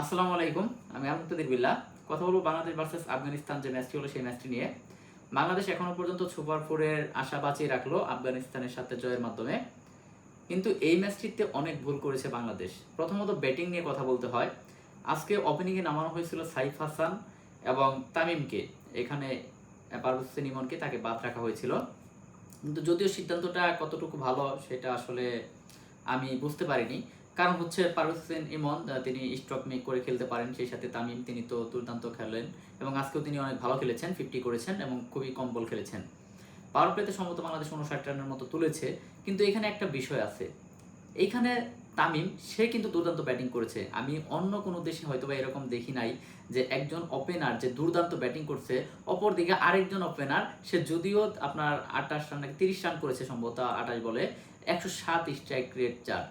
আসসালামু আলাইকুম, আমি আহমদ বিল্লাহ। কথা বলব বাংলাদেশ ভার্সেস আফগানিস্তান যে ম্যাচটি হলো সেই ম্যাচটি নিয়ে। বাংলাদেশ এখনও পর্যন্ত সুপার ফোরের আশা বাঁচিয়ে রাখল আফগানিস্তানের সাথে জয়ের মাধ্যমে। কিন্তু এই ম্যাচটিতে অনেক ভুল করেছে বাংলাদেশ। প্রথমত ব্যাটিং নিয়ে কথা বলতে হয়। আজকে ওপেনিংয়ে নামানো হয়েছিল সাইফ হাসান এবং তামিমকে। এখানে পারভেজ ইমনকে তাকে বাদ রাখা হয়েছিল। কিন্তু যদিও সিদ্ধান্তটা কতটুকু ভালো সেটা আসলে আমি বুঝতে পারিনি। কারণ হচ্ছে পারভেজ হোসেন ইমন তিনি স্ট্রোক মেক করে খেলতে পারেন, সেই সাথে তামিম তিনি তো দুর্দান্ত খেলেন এবং আজকেও তিনি অনেক ভালো খেলেছেন ফিফটি করেছেন এবং খুবই কম বল খেলেছেন। পাওয়ার প্লেতে সম্ভবত বাংলাদেশ উনষাট রানের মতো তুলেছে, কিন্তু এখানে একটা বিষয় আছে। এইখানে তামিম, সে কিন্তু দুর্দান্ত ব্যাটিং করেছে। আমি অন্য কোনো দেশে হয়তো বা এরকম দেখি নাই যে একজন ওপেনার যে দুর্দান্ত ব্যাটিং করছে, অপরদিকে আরেকজন ওপেনার সে যদিও আপনার আঠাশ রান নাকি তিরিশ রান করেছে সম্ভবত আঠাশ বলে, একশো সাত স্ট্রাইক রেট চার।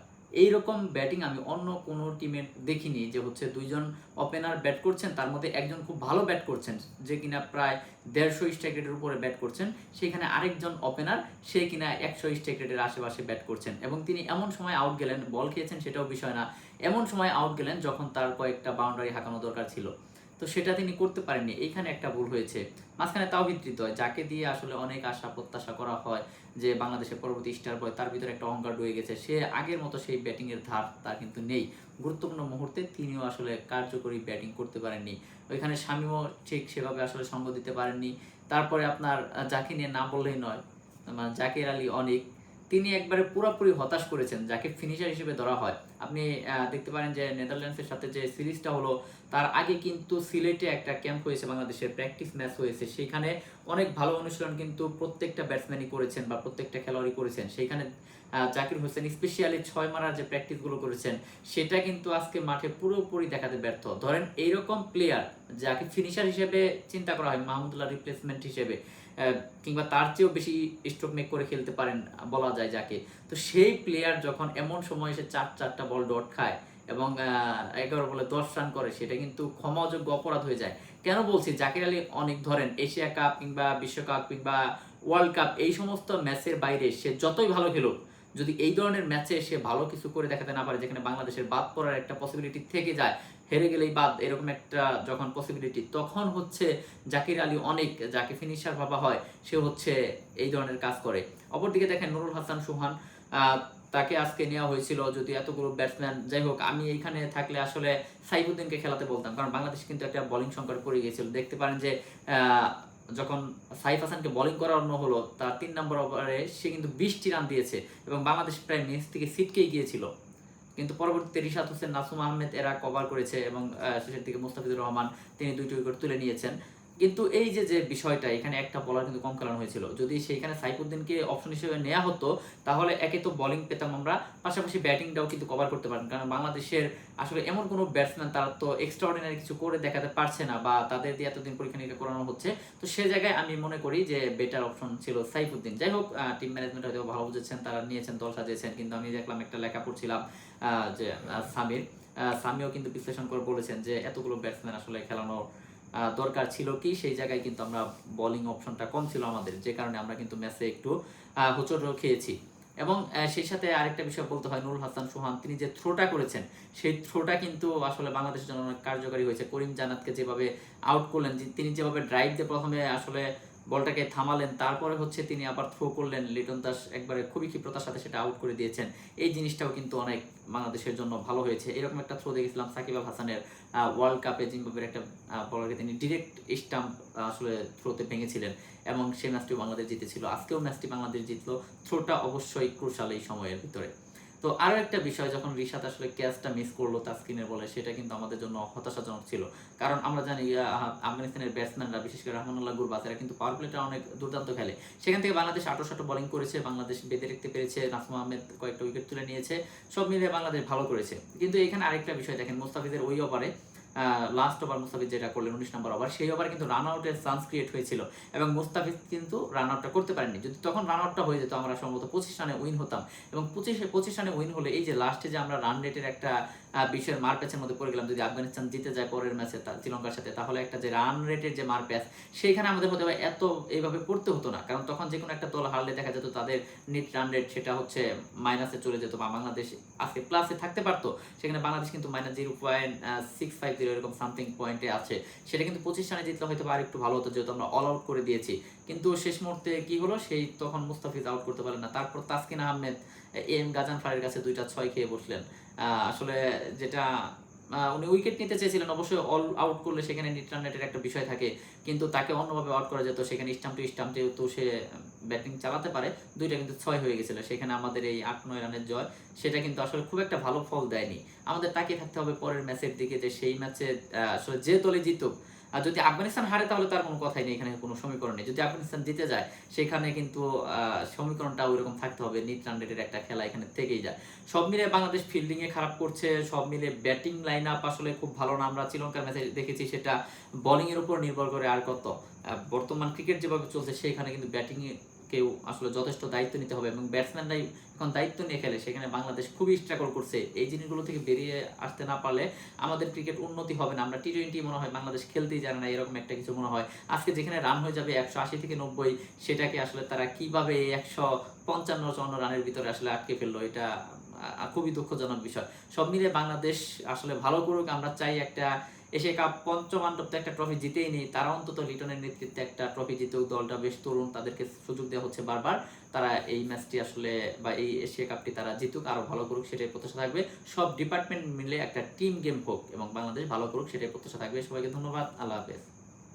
এইরকম ব্যাটিং আমি অন্য কোনো টিমের দেখিনি যে হচ্ছে দুইজন ওপেনার ব্যাট করছেন, তার মধ্যে একজন খুব ভালো ব্যাট করছেন, যে কিনা প্রায় দেড়শো স্ট্রাইক উপরে ব্যাট করছেন, সেখানে আরেকজন ওপেনার সে কিনা একশো স্ট্রাইক আশেপাশে ব্যাট করছেন। এবং তিনি এমন সময় আউট গেলেন, বল খেয়েছেন সেটাও বিষয় না, এমন সময় আউট গেলেন যখন তার কয়েকটা বাউন্ডারি হাঁকানো দরকার ছিল। তো সেটা তিনি করতে পারেননি। এইখানে একটা ভুল হয়েছে। মাঝখানে তাও হয়, যাকে দিয়ে আসলে অনেক আশা প্রত্যাশা করা হয় যে বাংলাদেশের পরবর্তী স্টার বয় তার ভিতরে একটা অহংকার ডুয়ে গেছে। সে আগের মতো সেই ব্যাটিংয়ের ধার তার কিন্তু নেই। গুরুত্বপূর্ণ মুহূর্তে তিনিও আসলে কার্যকরী ব্যাটিং করতে পারেননি। ওইখানে স্বামীও ঠিক সেভাবে আসলে সঙ্গ দিতে পারেননি। তারপরে আপনার যাকে নিয়ে না বললেই নয়। মানে জাকির আলী অনেক তিনি একবারে পুরোপুরি হতাশ করেছেন, যাকে ফিনিশার হিসেবে ধরা হয়। আপনি দেখতে পারেন যে নেদারল্যান্ডসের সাথে যে সিরিজটা হলো, তার আগে কিন্তু সিলেটে একটা ক্যাম্প হয়েছে, বাংলাদেশের প্র্যাকটিস ম্যাচ হয়েছে। সেখানে অনেক ভালো অনুশীলন কিন্তু প্রত্যেকটা ব্যাটসম্যানই করেছেন বা প্রত্যেকটা খেলোয়াড়ই করেছেন। সেইখানে আহ, জাকির হোসেন স্পেশালি ছয় মারার যে প্র্যাকটিসগুলো করেছেন সেটা কিন্তু আজকে মাঠে পুরোপুরি দেখাতে ব্যর্থ। ধরেন এইরকম প্লেয়ার যাকে ফিনিশার হিসেবে চিন্তা করা হয় মাহমুদুল্লাহ রিপ্লেসমেন্ট হিসেবে কিংবা তার চেয়েও বেশি স্ট্রোক মেক করে খেলতে পারেন বলা যায় যাকে। তো সেই প্লেয়ার যখন এমন সময় এসে চার চারটা বল ডট খায় এবং এগারো বলে দশ রান করে, সেটা কিন্তু ক্ষমাযোগ্য অপরাধ হয়ে যায়। কেন বলছি? জাকির আলী অনেক ধরেন এশিয়া কাপ কিংবা বিশ্বকাপ কিংবা ওয়ার্ল্ড কাপ, এই সমস্ত ম্যাচের বাইরে সে যতই ভালো খেলুক, যদি এই ধরনের ম্যাচে সে ভালো কিছু করে দেখাতে না পারে, যেখানে বাংলাদেশের বাদ পড়ার একটা পসিবিলিটি থেকে যায়, হেরে গেলেই বাদ, এরকম একটা যখন পসিবিলিটি তখন হচ্ছে জাকির আলী অনেক, যাকে ফিনিশার ভাবা হয়, সে হচ্ছে এই ধরনের কাজ করে। অপরদিকে দেখেন নুরুল হাসান সুহান তাকে আজকে নেওয়া হয়েছিল যদি এতগুলো ব্যাটসম্যান যাই হোক, আমি এইখানে থাকলে আসলে সাইফুদ্দিনকে খেলাতে বলতাম, কারণ বাংলাদেশ কিন্তু একটা বোলিং সংকট পড়ে গিয়েছিল। দেখতে পারেন যে যখন সাইফ হাসানকে বোলিং করানো হলো, তার তিন নম্বর ওভারে সে কিন্তু বিশটি রান দিয়েছে এবং বাংলাদেশ প্রায় ম্যাচ থেকে সিটকেই গিয়েছিল। কিন্তু পরবর্তীতে রিশাদ হোসেন, নাসুম আহমেদ এরা কভার করেছে এবং শেষের দিকে মুস্তাফিজুর রহমান, তিনি দুইটি উইকেট তুলে নিয়েছেন। কিন্তু এই যে যে বিষয়টা, এখানে একটা বলার কিন্তু কম খেলানো হয়েছিল। যদি সেইখানে সাইফুদ্দিনকে অপশন হিসেবে নেওয়া হতো, তাহলে একে তো বোলিং পেতাম আমরা। পাশাপাশি ব্যাটিংটাও কিন্তু কভার করতে পারতাম। কারণ বাংলাদেশের আসলে এমন কোনো ব্যাটসম্যান তারা তো এক্সট্রাঅর্ডিনারি কিছু করে দেখাতে পারছে না বা তাদের দিয়ে এতদিন পরীক্ষা নিরীক্ষা করানো হচ্ছে। তো সে জায়গায় আমি মনে করি যে বেটার অপশন ছিল সাইফুদ্দিন। যাই হোক টিম ম্যানেজমেন্ট হয়তো ভালো বুঝেছেন, তারা নিয়েছেন, দল সাজিয়েছেন, কিন্তু আমি দেখলাম একটা লেখা পড়ছিলাম যে সামির। সামিও কিন্তু বিশ্লেষণ করে বলেছেন যে, এতগুলো ব্যাটসম্যান আসলে খেলানো দরকার ছিল কি? সেই জায়গায় কিন্তু আমরা বলিং অপশনটা কম ছিল আমাদের যে কারণে আমরা কিন্তু ম্যাচে একটু আহ, খেয়েছি। এবং সেই সাথে আরেকটা বিষয় বলতে হয় নুরুল হাসান সোহান তিনি যে থ্রোটা করেছেন সেই থ্রোটা কিন্তু আসলে বাংলাদেশের জন্য অনেক কার্যকারী হয়েছে। করিম জানাতকে যেভাবে আউট করলেন তিনি যেভাবে ড্রাইভ দিয়ে প্রথমে আসলে বলটাকে থামালেন, তারপরে হচ্ছে তিনি আবার থ্রো করলেন, লিটন দাস একবারে খুবই ক্ষিপ্রতার সাথে সেটা আউট করে দিয়েছেন। এই জিনিসটাও কিন্তু অনেক বাংলাদেশের জন্য ভালো হয়েছে। এরকম একটা থ্রো দেখেছিলাম সাকিব হাসানের ওয়ার্ল্ড কাপে জিম্বাবের একটা বলারকে তিনি ডিরেক্ট স্টাম্প আসলে থ্রোতে ভেঙেছিলেন এবং সেই ম্যাচটি বাংলাদেশ জিতেছিল। আজকেও ম্যাচটি বাংলাদেশ জিতলো। থ্রোটা অবশ্যই ক্রুশাল এই সময়ের ভিতরে। তো আরও একটা বিষয় যখন রিশাদ আসলে ক্যাচটা মিস করল তাসকিনের বলে, সেটা কিন্তু আমাদের জন্য হতাশাজনক ছিল। কারণ আমরা জানি আফগানিস্তানের ব্যাটসম্যানরা বিশেষ করে রহমানুল্লাহ গুরবাজ কিন্তু পাওয়ার প্লেটা অনেক দুর্দান্ত খেলে। সেখান থেকে বাংলাদেশ আটো সাটো বোলিং করেছে, বাংলাদেশ বেঁধে রাখতে পেরেছে নাসম আহমেদ কয়েকটা উইকেট তুলে নিয়েছে, সব মিলিয়ে বাংলাদেশ ভালো করেছে। কিন্তু এখানে আরেকটা বিষয় দেখেন, মুস্তাফিজের ওই ওভারে লাস্ট ওভার মুস্তাফিজ যেটা করলেন উনিশ নম্বর ওভার সেই ওভারে কিন্তু রান আউটের চান্স ক্রিয়েট হয়েছিল। এবং মুস্তাফিজ কিন্তু রান আউটটা করতে পারেননি। যদি তখন রান আউটটা হয়ে যেত, আমরা সম্ভবত পঁচিশ রানে উইন হতাম। এবং পঁচিশ পঁচিশ রানে উইন হলে এই যে লাস্টে যে আমরা রান রেটের একটা বিশ্বের মার প্যাচের মধ্যে পড়ে গেলাম, যদি আফগানিস্তান জিতে যায় পরের ম্যাচে শ্রীলঙ্কার সাথে, তাহলে একটা যে রান রেটের যে মার প্যাচ সেইখানে আমাদের মধ্যে এত এইভাবে পড়তে হতো না। কারণ তখন যে কোনো একটা দল হারলে দেখা যেত তাদের নেট রান রেট সেটা হচ্ছে মাইনাসে চলে যেত বা বাংলাদেশ আজকে প্লাসে থাকতে পারতো। সেখানে বাংলাদেশ কিন্তু minus zero point six five zero এরকম সামথিং পয়েন্টে আছে। সেটা কিন্তু পঁচিশ রানে জিতলে হয়তো আর একটু ভালো হতো, যেহেতু আমরা অল আউট করে দিয়েছি। কিন্তু শেষ মুহূর্তে কি হলো? সেই তখন মুস্তাফিজ আউট করতে পারেন না। তারপর তাসকিন আহমেদ এম গাজান ফারের কাছে দুইটা ছয় খেয়ে বসলেন। আসলে যেটা উনি উইকেট নিতে চেয়েছিলেন, অবশ্যই অল আউট করলে সেখানে নিট রান রেটের একটা বিষয় থাকে। কিন্তু তাকে অন্যভাবে আউট করা যেত, সেখানে স্টাম্প টু স্টাম্প যেহেতু সে ব্যাটিং চালাতে পারে, দুইটা কিন্তু ছয় হয়ে গেছিল। সেখানে আমাদের এই আট, নয় রানের জয়, সেটা কিন্তু আসলে খুব একটা ভালো ফল দেয়নি। আমাদের তাকিয়ে থাকতে হবে পরের ম্যাচের দিকে যে সেই ম্যাচে আসলে যে দলে জিতুক আর যদি আফগানিস্তান হারে, তাহলে তার কোনো কথাই নেই, এখানে কোনো সমীকরণ নেই। যদি আফগানিস্তান জিতে যায়, সেখানে কিন্তু সমীকরণটা ওইরকম থাকতে হবে নিট রান রেটের একটা খেলা এখানে থেকেই যায়। সব মিলে বাংলাদেশ ফিল্ডিংয়ে খারাপ করছে, সব মিলে ব্যাটিং লাইন আপ আসলে খুব ভালো না। আমরা শ্রীলঙ্কার ম্যাচে দেখেছি, সেটা বোলিংয়ের উপর নির্ভর করে আর কত। বর্তমান ক্রিকেট যেভাবে চলছে, সেখানে কিন্তু ব্যাটিং কেউ আসলে যথেষ্ট দায়িত্ব নিতে হবে এবং ব্যাটসম্যানরাই এখন দায়িত্ব নিয়ে খেলে, সেখানে বাংলাদেশ খুবই স্ট্রাগল করছে। এই জিনিসগুলো থেকে বেরিয়ে আসতে না পারলে আমাদের ক্রিকেট উন্নতি হবে না। আমরা টি টোয়েন্টি মনে হয় বাংলাদেশ খেলতেই জানে না, এরকম একটা কিছু মনে হয়। আজকে যেখানে রান হয়ে যাবে একশো আশি থেকে নব্বই, সেটাকে আসলে তারা কীভাবে একশো পঞ্চান্ন, চুয়ান্ন রানের ভিতরে আসলে আটকে ফেলল, এটা খুবই দুঃখজনক বিষয়। সব মিলিয়ে বাংলাদেশ আসলে ভালো করুক, আমরা চাই একটা এশিয়া কাপ পঞ্চমান্ডব একটা ট্রফি জিতেই নেই, তারা অন্তত লিটনের নেতৃত্বে একটা ট্রফি জিতেও দলটা বেশ তরুণ, তাদেরকে সুযোগ দেওয়া হচ্ছে বারবার। তারা এই ম্যাচটি আসলে বা এই এশিয়া কাপটি তারা জিতুক, আরও ভালো করুক সেটাই প্রত্যাশা থাকবে। সব ডিপার্টমেন্ট মিলে একটা টিম গেম হোক এবং বাংলাদেশ ভালো করুক সেটাই প্রত্যাশা থাকবে। সবাইকে ধন্যবাদ, আল্লাহ হাফেজ।